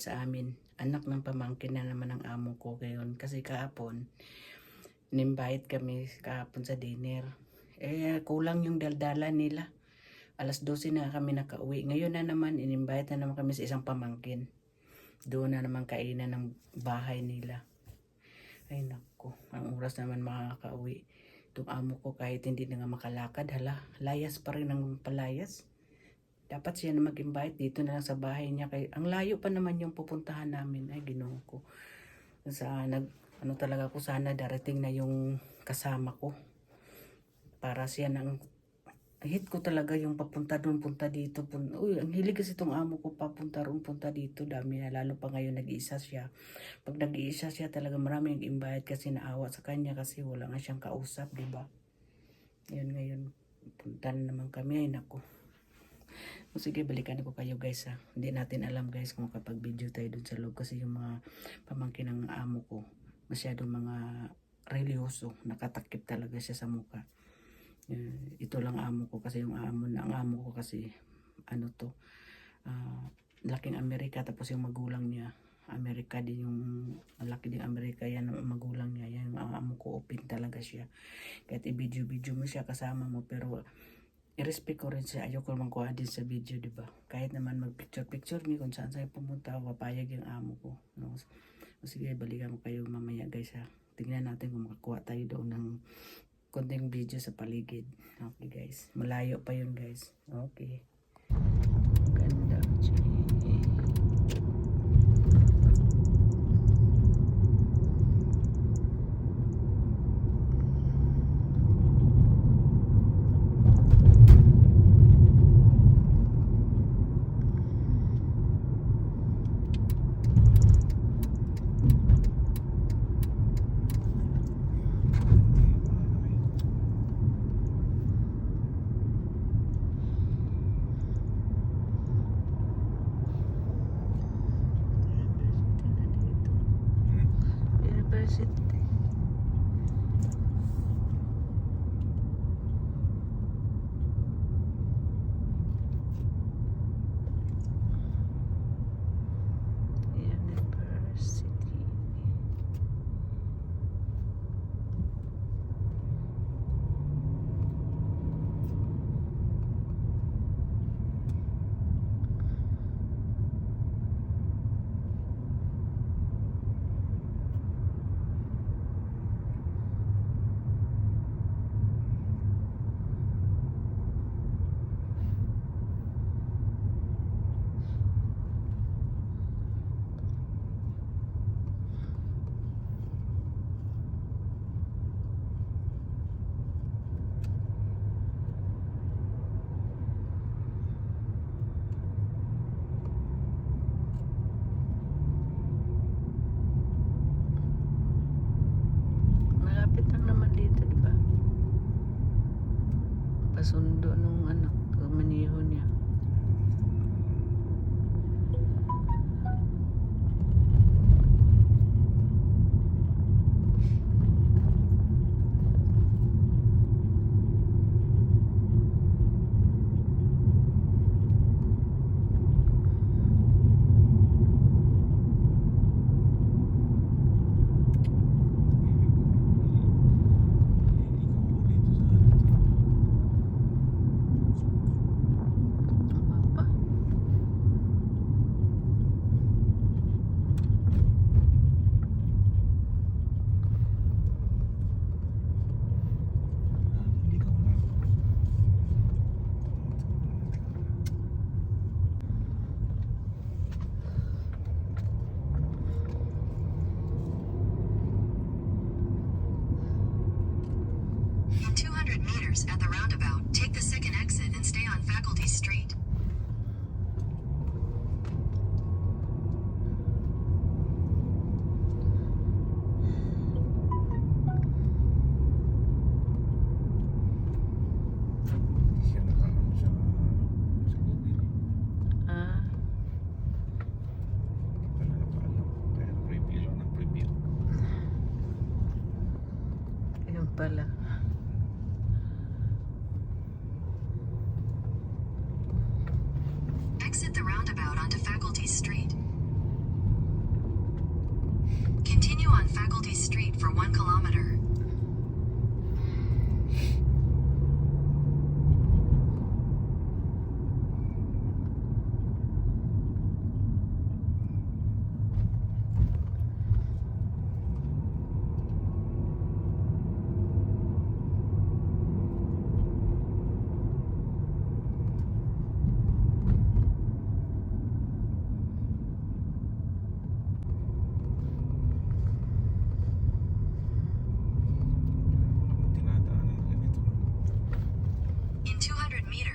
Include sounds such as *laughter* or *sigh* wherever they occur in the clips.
nag-invite sa amin. Anak ng pamangkin na naman ng amo ko ngayon. Kasi kahapon, in-invite kami kahapon sa dinner. Eh, kulang yung daldalan nila. Alas 12 na kami nakauwi. Ngayon na naman, in-invite na naman kami sa isang pamangkin. Doon na naman kainan ng bahay nila. Ay nako, ang oras naman makakauwi. Itong amo ko kahit hindi na nga makalakad, hala, layas pa rin ng palayas. Dapat siya na mag-invite dito na lang sa bahay niya. Kay, ang layo pa naman yung pupuntahan namin. Ay, ginoo ko. Sa, nag, ano talaga ko, sana darating na yung kasama ko. Para siya nang hit ko talaga yung papunta doon, punta dito. Pun Uy, ang hilig kasi itong amo ko papunta roon, punta dito. Dami na, lalo pa ngayon nag-iisa siya. Pag nag-iisa siya talaga marami yung invite kasi naawa sa kanya kasi wala nga siyang kausap, di ba? Yun ngayon, punta na naman kami. Ay, nako. O sige, balikan ko kayo guys ha. Hindi natin alam guys kung kapag video tayo dun sa loob kasi yung mga pamangkin ng amo ko masyadong mga religyoso. Nakatakip talaga siya sa mukha. Eh, ito lang amo ko kasi yung amo na ang amo ko kasi ano to ah, laking Amerika tapos yung magulang niya Amerika din yung malaki din Amerika yan ang magulang niya yan ang amo ko open talaga siya kahit i-video-video mo siya kasama mo pero i-respect ko rin siya. Ayoko naman kuha din sa video di ba? Kahit naman mag picture picture me kung saan saan pumunta papayag yung amo ko. No? so, sige balikan ko kayo mamaya guys ha? Tingnan natin kung makakuha tayo doon ng konting video sa paligid. Okay guys. Malayo pa yun guys. Okay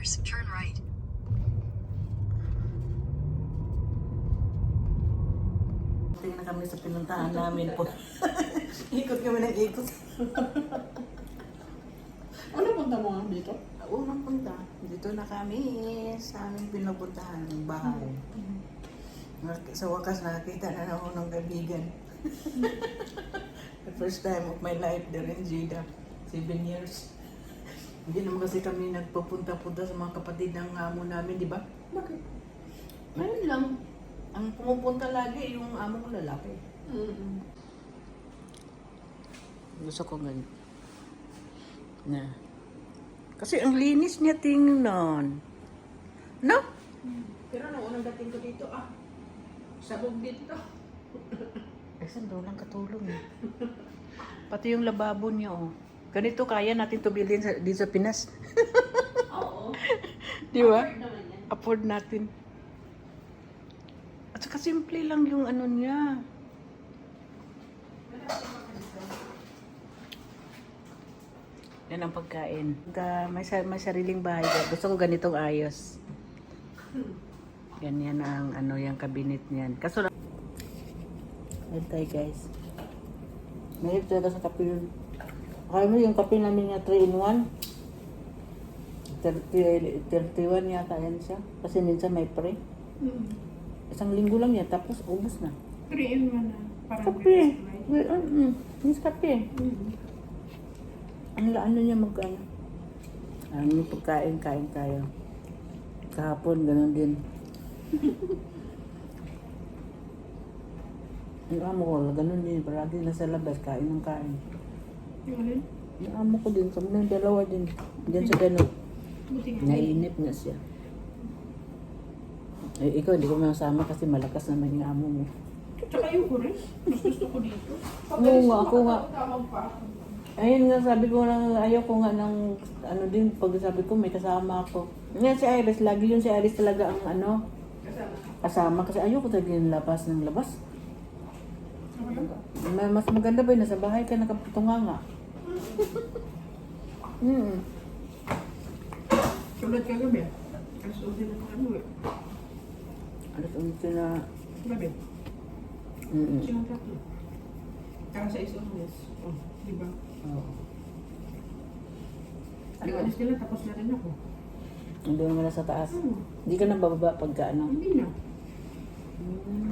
meters, turn right. Tingnan na kami sa pinuntahan namin po. *laughs* ikot kami ng ikot. *laughs* Ano punta mo nga dito? Unang punta, dito na kami sa aming pinupuntahan ng bahay. Sa wakas nakakita na ako ng kaibigan. *laughs* The first time of my life there in Jeddah. Seven years. Hindi naman kasi kami nagpupunta-punta sa mga kapatid ng amo namin, di ba? Bakit? Ngayon lang. Ang pumupunta lagi yung amo ko lalaki. Mm-mm. Gusto ko ganun. Na. Kasi ang linis niya tingnan. No? Pero nung unang dating ko dito, ah, sabog dito. Eh, saan daw lang katulong eh. Pati yung lababo niya, oh. Ganito kaya natin to bilhin sa, dito sa Pinas. *laughs* Oo. *laughs* Di ba? Afford natin. At saka simple lang yung ano niya. Yan ang pagkain. Da, may, sa- may sariling bahay. Gusto ko ganitong ayos. Ganyan ang ano yung cabinet niyan. Kaso lang. Ayan tayo guys. Mahirap talaga sa kape Kaya mo yung kape namin nga 3 in 1. 30, 31 yata yan siya. Kasi minsan may pre. Mm. Isang linggo lang yan, tapos ubos na. Three in one na. Parang Kape. Well, um, mm, Miss kape. Mm. Ang laano niya mag ano. Ano pagkain, kain tayo. Kahapon, ganun din. *laughs* Yung amo ko, ganun din. Parati nasa labas, kain ng kain. Yung amo ko din, kami ng dalawa din. Diyan sa nga. Nainip na siya. Eh, ikaw, hindi ko masama kasi malakas naman yung amo mo. Tsaka yung. Mas gusto ko dito. Oo nga, ako nga. Ayun nga, sabi ko lang, ayaw ko nga ng, ano din, pag sabi ko may kasama ako. Nga si Iris, lagi yun si Iris talaga ang ano, Kasama. kasama. Kasi ayaw ko talaga yung labas ng labas. Ano Mas maganda ba yun, nasa bahay ka nakaputunga nga. Hmm. Tulad kagabi. Alas 11 na eh. Alas 11 na, Gabi. mm Silang tatlo. Kaya sa isang mes. Oh, di ba? Oo. Yung alis nila, tapos na rin ako. Naman na sa taas. Hmm, Hindi ka na bababa pagka ano. hindi na.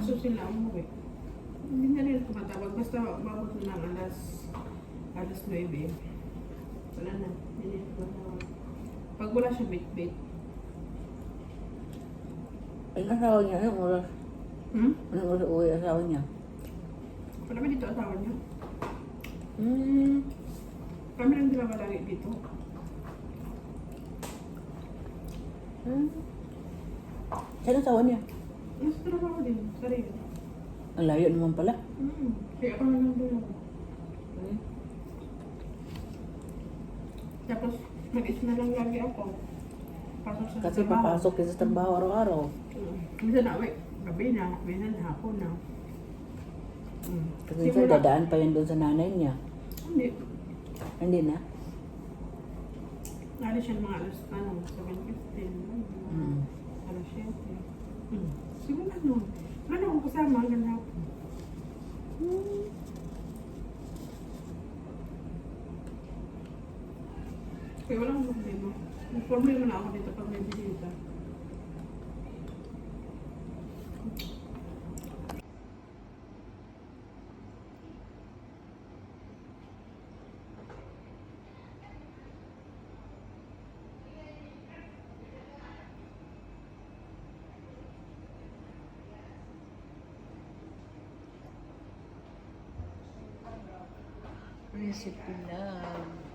So sila umuwi. Hindi na rin tumatawag. Basta mabot na ng alas alas 9. Wala na. Tumatawag. Pag wala siya bait-bait. Ay, asawa niya, anong oras? Hmm? Anong oras uwi asawa niya? Wala ba dito asawa niya? Hmm. Kami lang dalawa lagi dito. Hmm. Saan asawa niya? Mas trabaho din. Sarili. Ang layo naman pala. Hmm. Kaya ako na lang doon ako. Tapos mag-is na lang lagi ako. Pasok sa Kasi trabaho. papasok ka sa trabaho araw-araw. Hmm. Minsan na, wait, gabi na, minsan hapon na. Hmm. Kasi Simula- minsan dadaan pa yun doon sa nanay niya. Hindi. Hindi na. Alis siya ng mga alas, ano, 7.15. Mm. Alas 7. Hmm. Simula nun. Ano akong kasama hanggang hapon. Okay, walang problema. May problema na ako dito pag may bisita. Recipe lang.